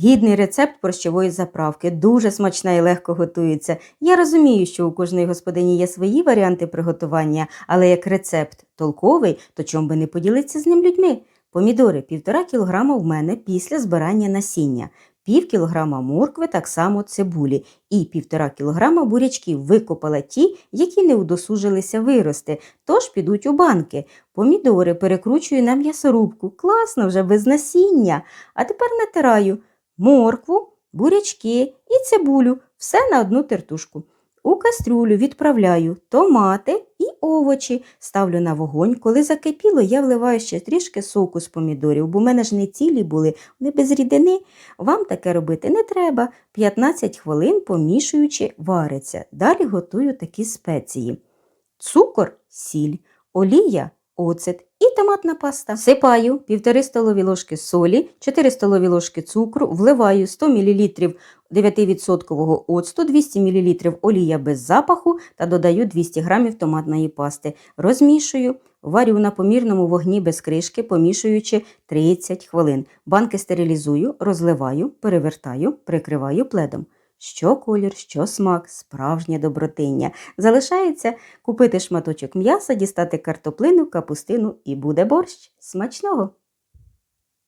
Гідний рецепт борщової заправки, дуже смачна і легко готується. Я розумію, що у кожної господині є свої варіанти приготування, але як рецепт толковий, то чом би не поділитися з ним людьми? Помідори 1,5 кг в мене після збирання насіння, пів кілограма моркви, так само цибулі і 1,5 кг бурячків викопала ті, які не удосужилися вирости, тож підуть у банки. Помідори перекручую на м'ясорубку. Класно вже без насіння. А тепер натираю моркву, бурячки і цибулю, все на одну тертушку. У кастрюлю відправляю томати і овочі, ставлю на вогонь. Коли закипіло, я вливаю ще трішки соку з помідорів, бо в мене ж не цілі були, вони без рідини. Вам таке робити не треба. 15 хвилин помішуючи, вариться. Далі готую такі спеції: цукор, сіль, олія, оцет томатна паста. Сипаю 1,5 столові ложки солі, 4 столові ложки цукру, вливаю 100 мл 9% оцту, 200 мл олія без запаху та додаю 200 г томатної пасти. Розмішую, варю на помірному вогні без кришки, помішуючи 30 хвилин. Банки стерилізую, розливаю, перевертаю, прикриваю пледом. Що колір, що смак, справжнє добротиння. Залишається купити шматочок м'яса, дістати картоплину, капустину і буде борщ. Смачного!